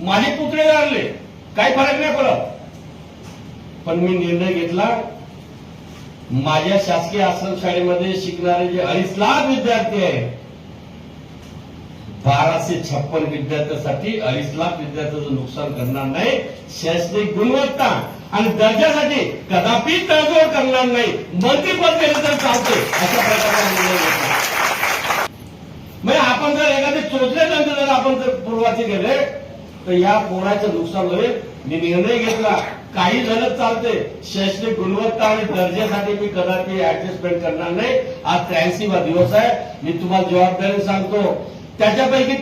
माझे पुतळे जाळले काही फरक नाही पडत. पण मी निर्णय घेतला माझ्या शासकीय आश्रमशाळेमध्ये शिकणारे जे अडीच लाख विद्यार्थी आहेत बाराशे छप्पन विद्यार्थ्यांसाठी अडीच लाख विद्यार्थ्यांचं नुकसान करणार नाही शैक्षणिक गुणवत्ता आणि दर्जासाठी कदापि तडजोड करणार नाही. मंत्रीपद केलं तर चालते अशा प्रकारचा निर्णय घेतला. म्हणजे आपण जर एखादे चोचल्यानंतर जर आपण जर पूर्वाचे गेले तर या कोणाच्या नुकसान होईल. मी निर्णय घेतला. काही झालं चालते शैक्षणिक गुणवत्ता आणि दर्जासाठी मी कदापि ऍडजस्टमेंट करणार नाही. आज त्र्याऐंशीवा दिवस आहे. मी तुम्हाला जबाबदारी सांगतो. त्याच्यापैकी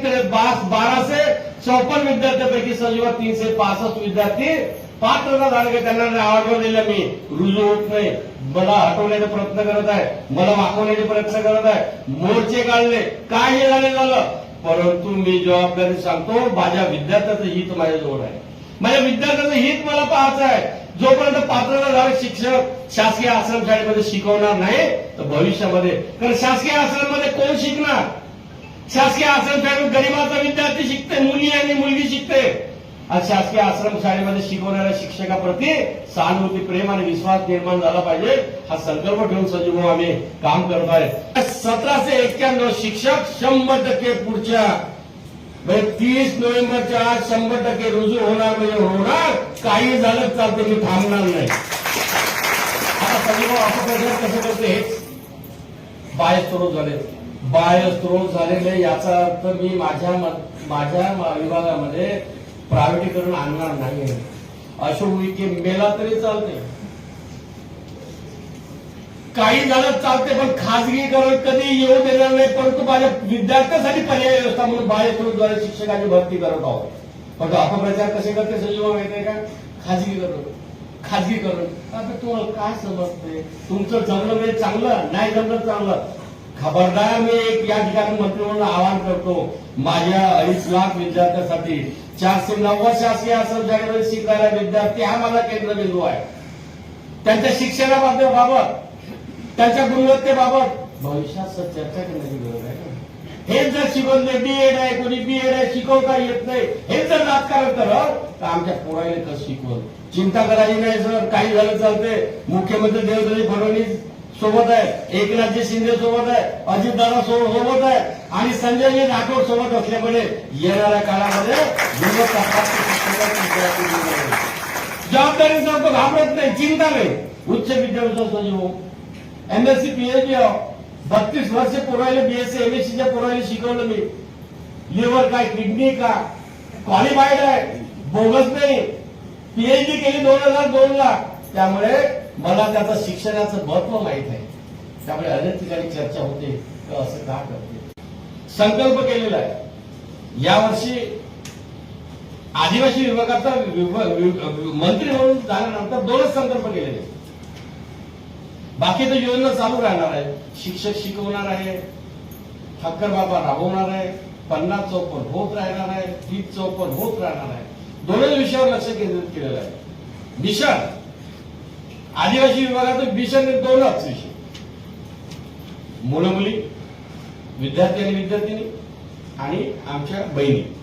बाराशे चौपन्न विद्यार्थ्यांपैकी सजीवा तीनशे पासष्ट विद्यार्थी पात्र झाले त्यांना आवडवर दिलं मी. रुजू होत नाही. मला हटवण्याचा प्रयत्न करत आहे. मला वाकवण्याचे प्रयत्न करत आहे. मोर्चे काढले. काय हे झाले झालं. परंतु मी जबाबदारी सांगतो माझ्या विद्यार्थ्याचं हित माझ्याजवळ आहे. माझ्या विद्यार्थ्याचं हित मला पाहायचं आहे. जोपर्यंत पात्रता झाले शिक्षक शासकीय आश्रमशाळेमध्ये शिकवणार नाही तर भविष्यामध्ये कारण शासकीय आश्रममध्ये कोण शिकणार? शासकीय आश्रमशाळेत गरीबाचा विद्यार्थी शिकते मुली आणि मुलगी शिकते. आज शासकीय आश्रमशाळेमध्ये शिकवणाऱ्या शिक्षकाप्रती सहानुभूती प्रेम आणि विश्वास निर्माण झाला पाहिजे. हा संकल्प ठेवून सजीव हो, आम्ही काम करत आहे. सतराशे एक्क्याण्णव शिक्षक शंभर टक्के पुढच्या म्हणजे तीस नोव्हेंबरच्या आज शंभर टक्के रुजू होणार म्हणजे होणार काही झालं चालतं मी थांबणार नाही. आता सजीव अपप्रचार कसं करते हेच बायस्त्रोत झाले. बायस्त्रोत झालेले याचा अर्थ मी माझ्या माझ्या विभागामध्ये प्रायव्हेटीकरण आणणार नाही अशोक विखे मेला तरी चालते. काही झालं चालते पण खाजगीकरण कधी येऊ देणार नाही परंतु माझ्या विद्यार्थ्यांसाठी पर्याय व्यवस्था म्हणून बायस्त्रोतद्वारे शिक्षकांची भरती करत आहोत. पण अपप्रचार कसे करते संजीव माहिती आहे का? खाजगीकरण खाजगीकरण आता तुम्हाला काय समजते तुमचं जमलं म्हणजे चांगलं नाही जमलं चांगलं. खबरदार मी एक या ठिकाणी मंत्रिमंडळ आवाहन करतो माझ्या अडीच लाख विद्यार्थ्यांसाठी चारशे नव्वद शासकीय ज्याकडे शिकायला विद्यार्थी हा माझा केंद्रबिंदू आहे. त्यांच्या शिक्षणाबाबत त्यांच्या गुणवत्तेबाबत भविष्यात चर्चा करण्याची गरज आहे. हेच जर शिकवले बीएड आहे कोणी बीएड आहे शिकवता येत नाही हेच जर राजकारण करत तर आमच्या पोराने कसं शिकवल चिंता करायची नाही सर काही झालं चालते मुख्यमंत्री देवेंद्र फडणवीस सोबत आहे एकनाथजी शिंदे सोबत आहे अजितदादा सोबत आहे आणि संजयजी राठोड सोबत असल्यामुळे येणाऱ्या काळामध्ये. जबाबदारी घाबरत नाही चिंता नाही उच्च विद्यापीठ सजीव एमएससी पीएचडी हो. बत्तीस वर्ष पुरवायला बीएससी एमएससीच्या पुरवले शिकवलं मी. लिव्हर काय किडनी का क्वालिफाईड आहे बोगस नाही. पीएचडी केली दोन हजार दोन ला. त्यामुळे मला त्याचं शिक्षणाचं महत्त्व माहीत आहे. त्यामुळे अनेक ठिकाणी चर्चा होते असं का करते? संकल्प केलेला आहे. यावर्षी आदिवासी विभागाचा मंत्री म्हणून झाल्यानंतर दोनच संकल्प केलेले. आहेत. बाकी तर योजना चालू राहणार आहे. शिक्षक शिकवणार आहे. हक्कर बाबा राबवणार आहे. पन्नास चौपन्न होत राहणार आहे. तीस चौपन्न होत राहणार आहे. दोनच विषयावर लक्ष केंद्रित केलेलं आहे. मिशन. आदिवासी विभागाचं मिशन दोनच विषय. मुलं मुली विद्यार्थी आणि विद्यार्थिनी आणि आमच्या बहिणी.